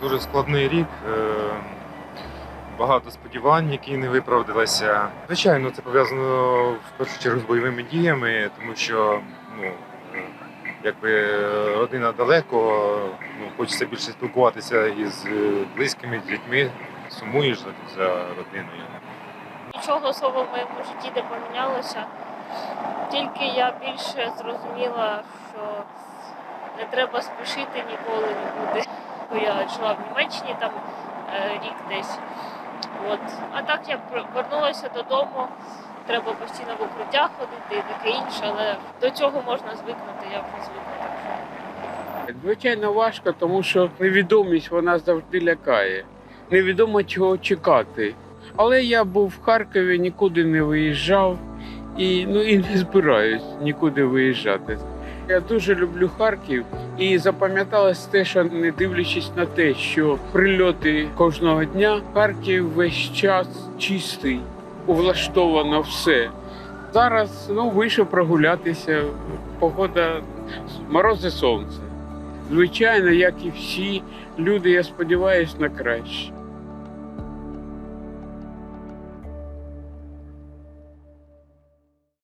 дуже складний рік. е, Багато сподівань, які не виправдалися. Звичайно, це пов'язано в першу чергу з бойовими діями, тому що ну, якби родина далеко, ну, хочеться більше спілкуватися із е, близькими, з дітьми, сумуєш за родиною. Нічого особо в моєму житті не помінялося. Тільки я більше зрозуміла, що не треба спішити ніколи нікуди. Бо я жила в Німеччині там е, рік десь. От. А так я пр- вернулася додому. Треба постійно в укриття ходити і таке інше, але до цього можна звикнути, я вже звикла. Так Звичайно, важко, тому що невідомість вона завжди лякає. Невідомо чого чекати. Але я був в Харкові, нікуди не виїжджав і, ну, і не збираюсь нікуди виїжджати. Я дуже люблю Харків і запам'яталось те, що не дивлячись на те, що прильоти кожного дня, Харків весь час чистий, влаштовано все. Зараз ну, вийшов прогулятися, погода морози сонце. Звичайно, як і всі люди, я сподіваюся на краще.